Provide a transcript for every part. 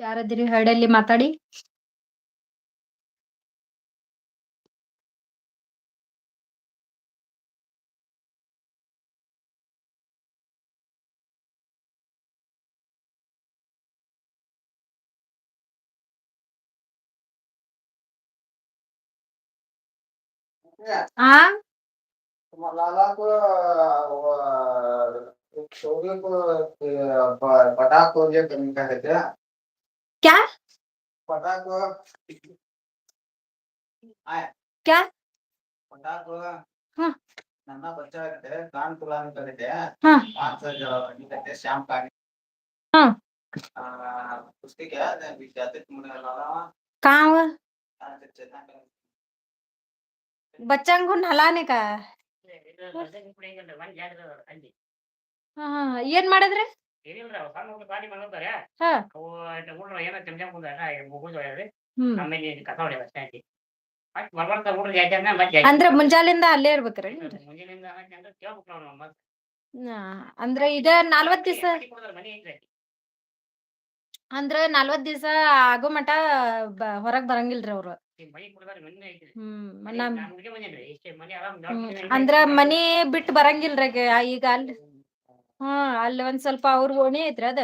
ಯಾರದಿರಿ ಹರಡಲ್ಲಿ ಮಾತಾಡಿ ಆ ಪಟಾಕ್ ಹೋಗ್ಲಿಕ್ಕೆ ಅಂತ क्या क्या पटाख क्या पटाख हाँ। ನನ್ನ ಬಚ್ಚಾ ಇದೆ ಕಾನ್ ತುಲಾನ್ ಕರಿತೆ ಹಾ पाँच सौ जो निकलते शाम का हाँ। आ, उसके क्या जाते तुमने लाला कहाँ हुआ बच्चन को नहलाने का ಹಾ ಹಾ ಏನ್ ಮಾಡಿದ್ರಿ ಏನಿಲ್ರಿ ಅವ್ ಸಣ್ಣ ಹುಡುಗ್ರು ಬಾರಿ ಮಾಡ್ತಾರೆ ಹಾ. ಅವು ಏನೋ ಮುಗಿದು ಹ್ಮ್. ಆಮೇಲೆ ಕಸ ಮತ್ತೆ ಬರ್ಬರ್ತ. ಅಂದ್ರ ಮುಂಜಾಲಿಂದ ಅಲ್ಲೇ ಇರ್ಬೇಕ್ರಿ ಅಂದ್ರೆ ಕೇಳ್ಬೇಕು ನಾವು ಮತ್ತೆ ಹಾ, ಅಂದ್ರ ಇದ ನಲ್ವತ್ ದಿವಸ ಮನೆ ಕೊಡ್ತಾರೆ, ಮನೆ ಐತ್ರಿ ಅಂದ್ರ ನಲ್ವತ್ ದಿವಸ ಆಗೋ ಮಟ ಬ- ಹೊರಗ್ ಬರಂಗಿಲ್ರಿ ಅವ್ರು. ಈ ಮನೆ ಕೊಡ್ತಾರೆ ಮನೆ ಐತ್ರಿ. ಹ್ಮ್ ನಮ್ ನಾನ್ ಹುಡ್ಗಿ ಬಂದೇನ್ರಿ ಇಷ್ಟೇ ಮನೆ ಆರಾಮ್ ಹ್ಮ್. ದೊಡ್ಡ ಮನೆ ಅಂದ್ರ ಮನಿ ಬಿಟ್ಟು ಬರಂಗಿಲ್ರಿ ಈಗ ಅಲ್ಲಿ ಹ್ಮ್ ಅಲ್ಲಿ ಒಂದ್ ಸ್ವಲ್ಪ ಅವ್ರ ಓಣಿ ಐತ್ರಿ ಅದ.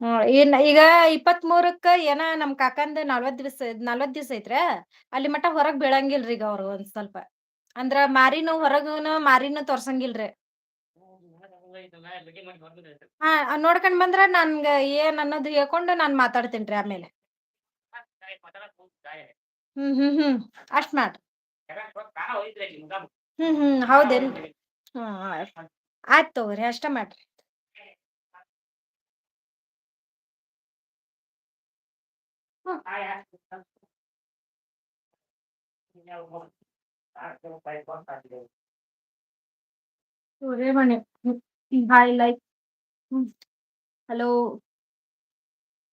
ಹ್ಮ್ ಈಗ ಇಪ್ಪತ್ತ್ ಮೂರಕ್ಕ ಏನ ನಮ್ ಕಾಕಂದ ನಲ್ವತ್ ದಿವಸ ನಲ್ವತ್ ದಿವಸ ಐತ್ರ. ಅಲ್ಲಿ ಮಟ್ಟ ಹೊರಗ್ ಬೀಳಂಗಿಲ್ರಿ ಈಗ ಅವ್ರು ಒಂದ್ ಸ್ವಲ್ಪ. ಅಂದ್ರ ಮಾರಿನೂ ಹೊರಗನು ಮಾರಿನೂ ತೋರ್ಸಂಗಿಲ್ರಿ. ಹಾ ನೋಡ್ಕೊಂಡ್ ಬಂದ್ರ ನನ್ಗ ಏನ್ ಅನ್ನೋದು ಹೇಳ್ಕೊಂಡು ನಾನ್ ಮಾತಾಡ್ತೇನ್ರಿ ಆಮೇಲೆ. ಹ್ಮ್ ಹ್ಮ್ ಹ್ಮ್, ಅಷ್ಟ್ ಮಾಡ್ ಕಾಣ ಹೋಯ್ತ್ರಿ ಅಲ್ಲಿ ಮುಗಾಮ್ ಹ್ಮ್ ಹ್ಮ್ ಹೌದೇನ್ರಿ ಹ್ಮ್ ಆಯ್ತ್ ಆಯ್ತ್ ತಗೋರಿ ಅಷ್ಟ ಮಾಡ್ರಿ Suremani hi like hello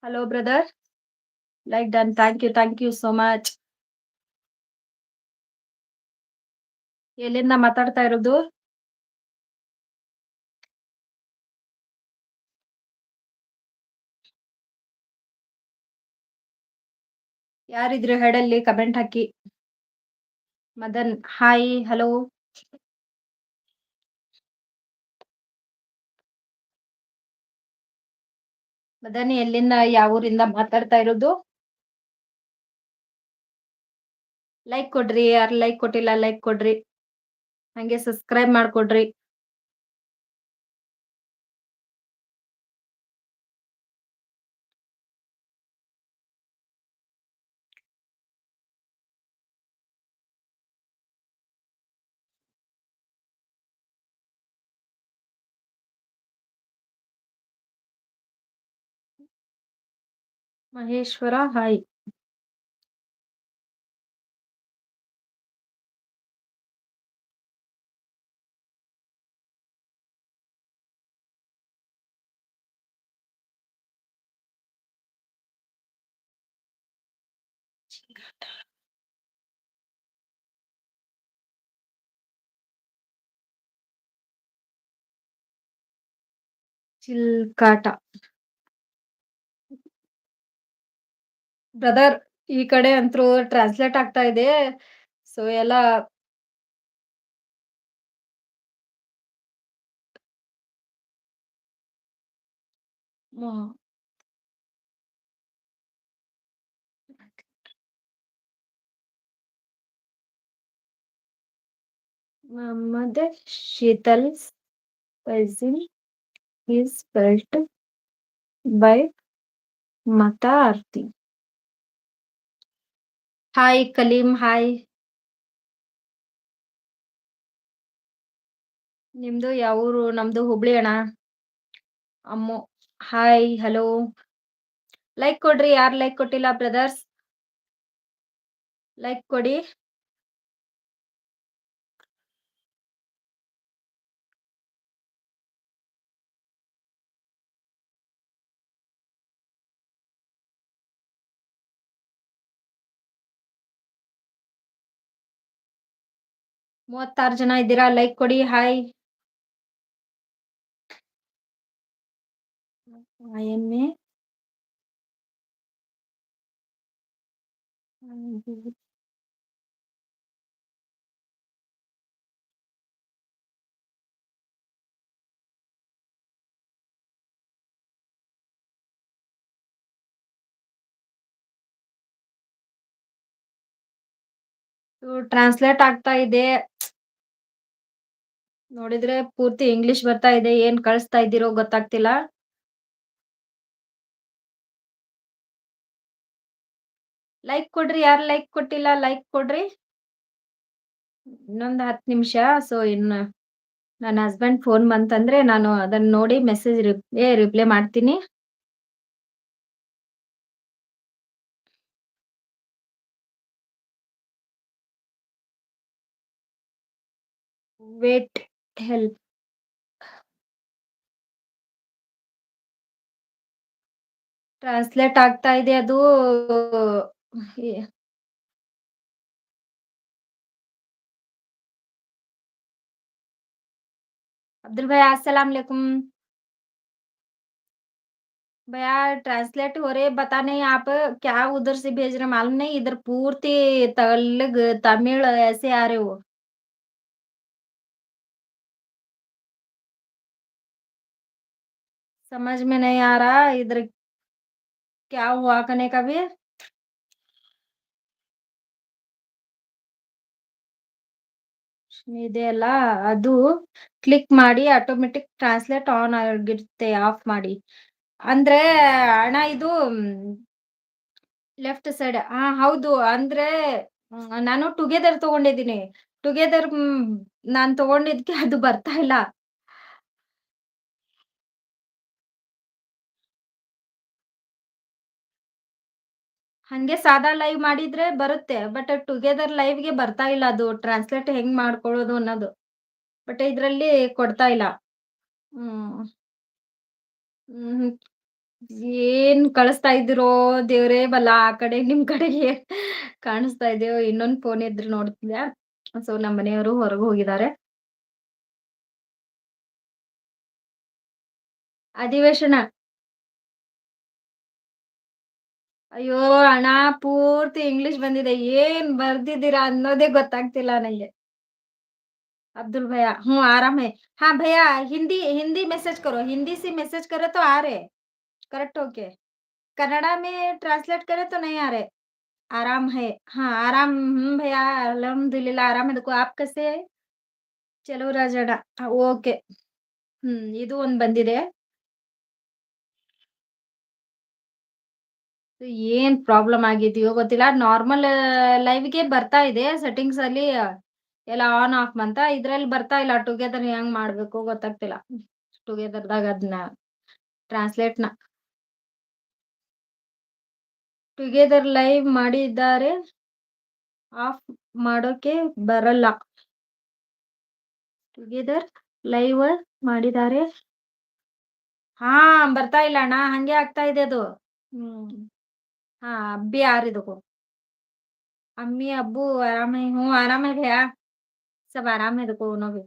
hello brother like done thank you thank you so much ಎಲ್ಲಿಂದ ಮಾತಾಡ್ತಾ ಇರೋದು? ಯಾರಿದ್ರು ಹೆಡಲ್ಲಿ ಕಮೆಂಟ್ ಹಾಕಿ. ಮದನ್ ಹಾಯ್ ಹಲೋ ಮದನ್, ಎಲ್ಲಿಂದ, ಯಾವ ಊರಿಂದ ಮಾತಾಡ್ತಾ ಇರೋದು? ಲೈಕ್ ಕೊಡ್ರಿ, ಯಾರು ಲೈಕ್ ಕೊಟ್ಟಿಲ್ಲ ಲೈಕ್ ಕೊಡ್ರಿ. ಹಂಗೆ ಸಬ್ಸ್ಕ್ರೈಬ್ ಮಾಡ್ಕೊಡ್ರಿ ಮಹೇಶ್ವರ ಹಾಯ್ ಚಿಲ್ಕಾಟ. ಬ್ರದರ್ ಈ ಕಡೆ ಅಂತೂ ಟ್ರಾನ್ಸ್ಲೇಟ್ ಆಗ್ತಾ ಇದೆ. ಸೊ ಎಲ್ಲ Muhammad Sheetal cousin is spelt by Mata Arti. Hi Kaleem hi ನಿಮ್ದು ಯಾವ ಊರು? ನಮ್ದು ಹುಬ್ಳಿ ಅಣ್ಣ. ಅಮ್ಮು ಹಾಯ್ ಹಲೋ ಲೈಕ್ ಕೊಡ್ರಿ, ಯಾರು ಲೈಕ್ ಕೊಟ್ಟಿಲ್ಲ ಬ್ರದರ್ಸ್ ಲೈಕ್ ಕೊಡಿ. ಮೂವತ್ತಾರು ಜನ ಇದ್ದೀರಾ ಲೈಕ್ ಕೊಡಿ ಹಾಯ್ IMA. ಇದು ಟ್ರಾನ್ಸ್ಲೇಟ್ ಆಗ್ತಾ ಇದೆ. ನೋಡಿದ್ರೆ ಪೂರ್ತಿ ಇಂಗ್ಲಿಷ್ ಬರ್ತಾ ಇದೆ. ಏನ್ ಕಳಿಸ್ತಾ ಇದ್ದೀರೋ ಗೊತ್ತಾಗ್ತಿಲ್ಲ. ಲೈಕ್ ಕೊಡ್ರಿ. ಯಾರು ಲೈಕ್ ಕೊಟ್ಟಿಲ್ಲ ಲೈಕ್ ಕೊಡ್ರಿ. ಇನ್ನೊಂದು ಹತ್ತು ನಿಮಿಷ. ಸೊ ಇನ್ನು ನನ್ನ ಹಸ್ಬೆಂಡ್ ಫೋನ್ ಬಂತಂದ್ರೆ ನಾನು ಅದನ್ನ ನೋಡಿ ಮೆಸೇಜ್ ರಿಪ್ಲೇ ರಿಪ್ಲೈ ಮಾಡ್ತೀನಿ. Wait help. ಟ್ರಾನ್ಸ್ಲೇಟ್ ಆಗ್ತಾ ಇದೆ ಅದು ಎ अब्दुल भैया अस्सलाम वालेकुम। भैया ट्रांसलेट हो रहे पता नहीं आप क्या उधर से भेज रहे मालूम नहीं इधर पूर्ति तेलुग तमिल ऐसे आ रहे हो। समझ में नहीं आ रहा इधर क्या हुआ करने का भी? ಇದೆಯಲ್ಲ ಅದು ಕ್ಲಿಕ್ ಮಾಡಿ ಆಟೋಮೆಟಿಕ್ ಟ್ರಾನ್ಸ್ಲೇಟ್ ಆನ್ ಆಗಿರುತ್ತೆ ಆಫ್ ಮಾಡಿ. ಅಂದ್ರೆ ಅಣ್ಣ ಇದು ಲೆಫ್ಟ್ ಸೈಡ್ ಆ ಹೌದು. ಅಂದ್ರೆ ಹ್ಮ್, ನಾನು ಟುಗೆದರ್ ತಗೊಂಡಿದ್ದೀನಿ. ಟುಗೆದರ್ ಹ್ಮ್, ನಾನ್ ತಗೊಂಡಿದ್ಕೆ ಅದು ಬರ್ತಾ ಇಲ್ಲ. ಹಂಗೆ ಸಾದಾ ಲೈವ್ ಮಾಡಿದ್ರೆ ಬರುತ್ತೆ. ಬಟ್ ಟುಗೆದರ್ ಲೈವ್‌ಗೆ ಬರ್ತಾ ಇಲ್ಲ ಅದು ಟ್ರಾನ್ಸ್ಲೇಟ್ ಹೆಂಗ್ ಮಾಡ್ಕೊಳ್ಳೋದು ಅನ್ನೋದು. ಬಟ್ ಇದ್ರಲ್ಲಿ ಕೊಡ್ತಾ ಇಲ್ಲ. ಹ್ಮ್. ಏನ್ ಕಳಿಸ್ತಾ ಇದ್ದೀರೋ ದೇವ್ರೇ ಬಲ್ಲ ಆ ಕಡೆ ನಿಮ್ ಕಡೆಗೆ ಕಾಣಿಸ್ತಾ ಇದೆಯೋ ಇನ್ನೊಂದ್ ಫೋನ್ ಇದ್ರೆ ನೋಡ್ತಿದ್ದೆ. ಸೊ ನಮ್ಮ ಮನೆಯವರು ಹೊರಗೆ ಹೋಗಿದ್ದಾರೆ. ಅಧಿವೇಶನ. ಅಯ್ಯೋ! ಅಣ್ಣ ಪೂರ್ತಿ ಇಂಗ್ಲಿಷ್ ಬಂದಿದೆ. ಏನ್ ಬರ್ದಿದ್ದೀರಾ ಅನ್ನೋದೇ ಗೊತ್ತಾಗ್ತಿಲ್ಲ ನಂಗೆ. अब्दुल भैया हूँ आ रहा है। हाँ भैया हिंदी हिंदी मैसेज करो। हिंदी से मैसेज करे तो आ रहे। करेक्ट होके। कन्नड़ा में ट्रांसलेट करे तो नहीं आ रहे। आराम है। हाँ, आराम हूँ भैया अल्हम्दुलिल्लाह आराम है। देखो आप कैसे है? ಚಲೋ ರಾಜಣ್ಣ ಓಕೆ ಹ್ಮ್ ಇದು ಒಂದ್ ಬಂದಿದೆ ಏನ್ ಪ್ರಾಬ್ಲಮ್ ಆಗಿದೆಯೋ ಗೊತ್ತಿಲ್ಲ. ನಾರ್ಮಲ್ ಲೈವ್ಗೆ ಬರ್ತಾ ಇದೆ. ಸೆಟ್ಟಿಂಗ್ಸ್ ಅಲ್ಲಿ ಎಲ್ಲ ಆನ್ ಆಫ್ ಅಂತ. ಇದ್ರಲ್ಲಿ ಬರ್ತಾ ಇಲ್ಲ. ಟುಗೆದರ್ ಹೆಂಗ್ ಮಾಡ್ಬೇಕು ಗೊತ್ತಾಗ್ತಿಲ್ಲ. ಟುಗೆದರ್ದಾಗ ಅದನ್ನ ಟ್ರಾನ್ಸ್ಲೇಟ್ನ. ಟುಗೆದರ್ ಲೈವ್ ಮಾಡಿದ್ದಾರೆ. ಆಫ್ ಮಾಡೋಕೆ ಬರಲ್ಲ. ಟುಗೆದರ್ ಲೈವ್ ಮಾಡಿದ್ದಾರೆ. ಹಾ, ಬರ್ತಾ ಇಲ್ಲ ಅಣ್ಣ. ಹಂಗೆ ಆಗ್ತಾ ಇದೆ ಅದು. ಹ್ಮ್. ಹಾ ಅಬ್ಬಿ ಯಾರಿದಕ್ಕೂ अम्मी अब्बू आराम है हूँ आराम है भैया सब आराम है देखो उन्हों भी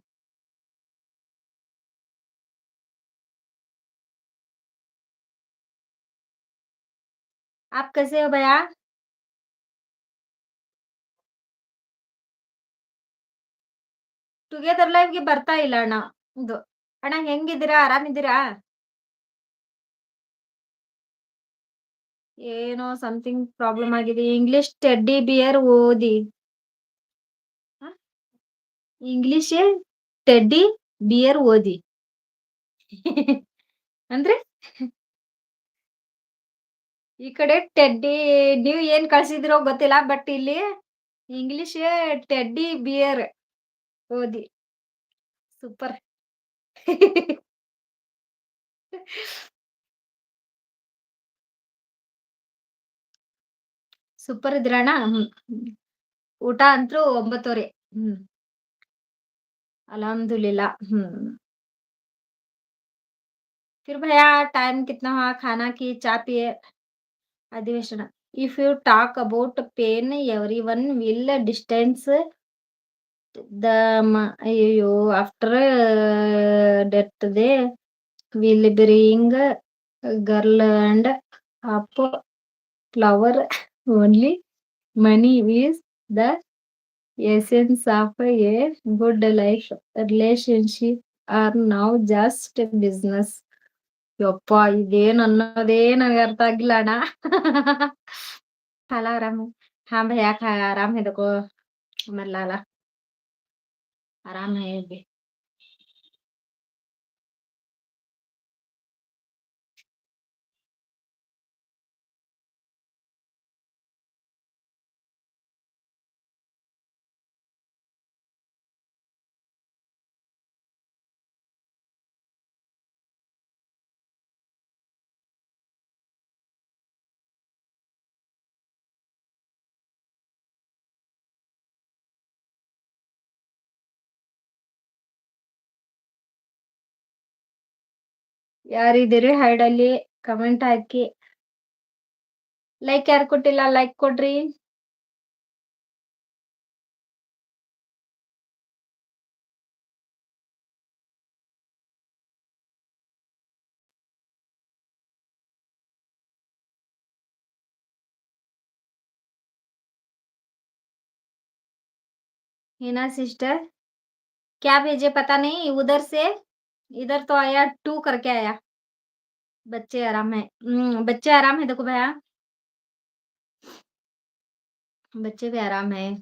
आप कैसे हो भैया ಟುಗೆದರ್ ಲೈವ್ಗೆ ಬರ್ತಾ ಇಲ್ಲ ಅಣ್ಣ ಇದು ಅಣ್ಣ ಹೆಂಗಿದ್ದೀರಾ ಆರಾಮಿದ್ದೀರಾ ಏನೋ ಸಮಥಿಂಗ್ ಪ್ರಾಬ್ಲಮ್ ಆಗಿದೆ. ಇಂಗ್ಲಿಷ್ ಟೆಡ್ಡಿ ಬಿಯರ್ ಓದಿ. ಇಂಗ್ಲಿಷ್ ಟೆಡ್ಡಿ ಬಿಯರ್ ಓದಿ. ಅಂದ್ರೆ? ಈ ಕಡೆ ಟೆಡ್ಡಿ ನೀವ್ ಏನ್ ಕಳ್ಸಿದಿರೋ ಗೊತ್ತಿಲ್ಲ ಬಟ್ ಇಲ್ಲಿ ಇಂಗ್ಲಿಷ್ ಟೆಡ್ಡಿ ಬಿಯರ್ ಓದಿ. ಸೂಪರ್ ಸೂಪರ್ ಇದ್ರಣ್ಣ ಹ್ಮ್ ಊಟ ಅಂತೂ ಒಂಬತ್ತುವರೆ ಹ್ಮ್ अल्हम्दुलिल्लाह हम्म फिर भैया टाइम कितना हुआ खाना की चा पिए अधिवेशन if you talk about pain everyone will distance the ಅಯ್ಯೋ after death they will bring girl and up flower only. only money is the essence of a good life relationship are now just business. యప్ప ఇదేనన్నదే నాకు తగ్గిలాడా అలా రాము హా భయా खा आराम है देखो अमर लाला ಯಾರಿದ್ದೀರಿ ಹೈಡಲ್ಲಿ ಕಮೆಂಟ್ ಹಾಕಿ ಲೈಕ್ ಯಾರು ಕೊಟ್ಟಿಲ್ಲ ಲೈಕ್ ಕೊಡ್ರಿ हिना सिस्टर क्या भेजे पता नहीं उधर से इधर तो आया, टू करके आया। बच्चे आराम है। बच्चे आराम है, देखो भैया। बच्चे भी आराम है।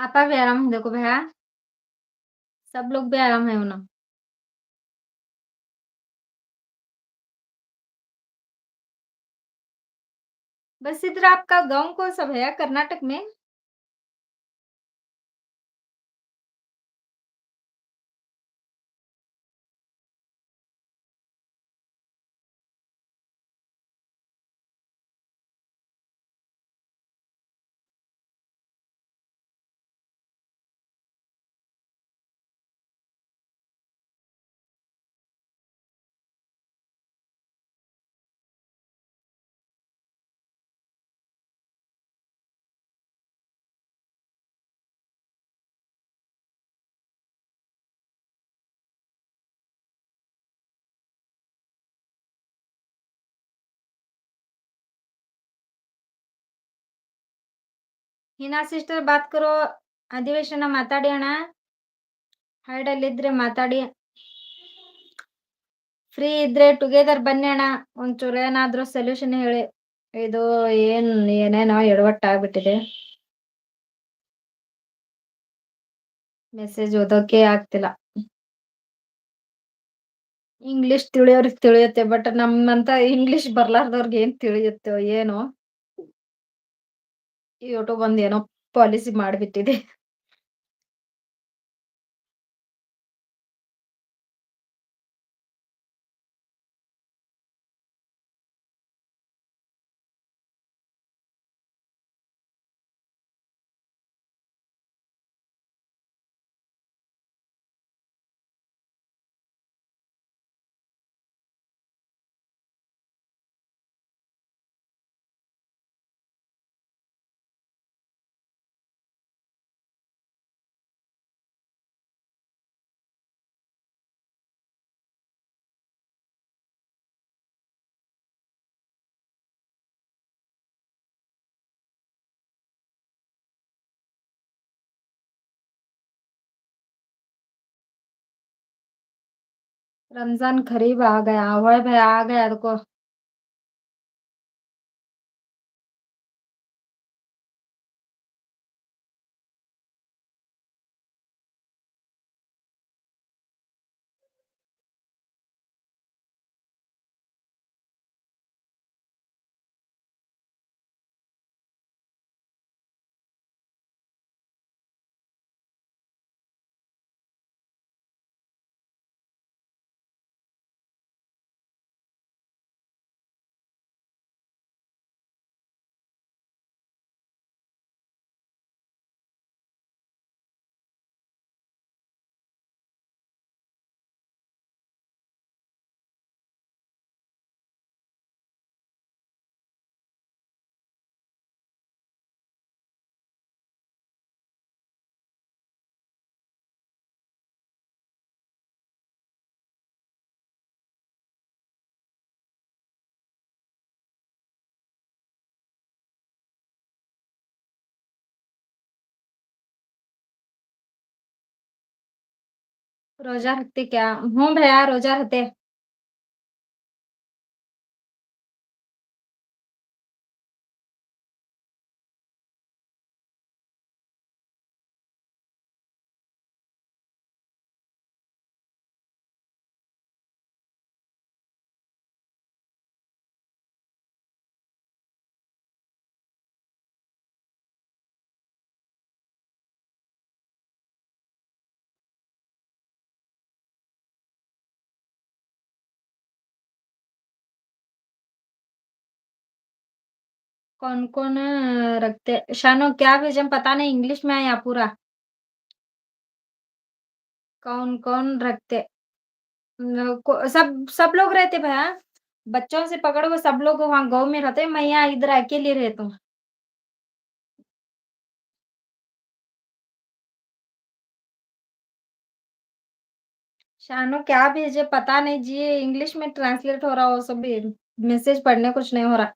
आपा भी आराम है देखो भैया। सब लोग भी आराम है ना बस इधर आपका गाँव कौन सा भैया कर्नाटक में? ಹಿನಾ ಸಿಸ್ಟರ್ ಬಾತ್ ಕರೋ ಅಧಿವೇಶನ ಮಾತಾಡಿ ಅಣ್ಣ. ಹೈಡಲ್ಲಿದ್ರೆ ಮಾತಾಡಿ. ಫ್ರೀ ಇದ್ರೆ ಟುಗೆದರ್ ಬನ್ನಿ ಅಣ್ಣ. ಒಂಚೂರು ಏನಾದ್ರೂ ಸೊಲ್ಯೂಷನ್ ಹೇಳಿ. ಇದು ಏನ್, ಏನೇನೋ ಎಡವಟ್ಟ ಆಗ್ಬಿಟ್ಟಿದೆ ಮೆಸೇಜ್ ಓದೋಕೆ ಆಗ್ತಿಲ್ಲ. ಇಂಗ್ಲಿಷ್ ತಿಳಿಯೋರಿಗೆ ತಿಳಿಯುತ್ತೆ ಬಟ್ ನಮ್ಮಂತ ಇಂಗ್ಲಿಷ್ ಬರ್ಲಾರ್ದವ್ರಿಗೆ ಏನ್ ತಿಳಿಯುತ್ತೋ, ಏನೋ. ಯೂಟ್ಯೂಬ್ ಒಂದ್ ಏನೋ ಪಾಲಿಸಿ ಮಾಡ್ಬಿಟ್ಟಿದೆ. रमज़ान खरीब आ गया वह भाई आ गया रुको। रोजा रखते क्या? हूँ भैया रोजा रखते। कौन कौन रखते शानो, क्या भेजे पता नहीं, इंग्लिश में आया पूरा? कौन कौन रखते सब सब लोग रहते भैया? बच्चों से पकड़ो सब लोग वहाँ गाँव में रहते मैं यहाँ इधर अकेले रहता हूँ। शानो, क्या भेजे? पता नहीं, जी, इंग्लिश में ट्रांसलेट हो रहा हो सब मैसेज पढ़ने कुछ नहीं हो रहा।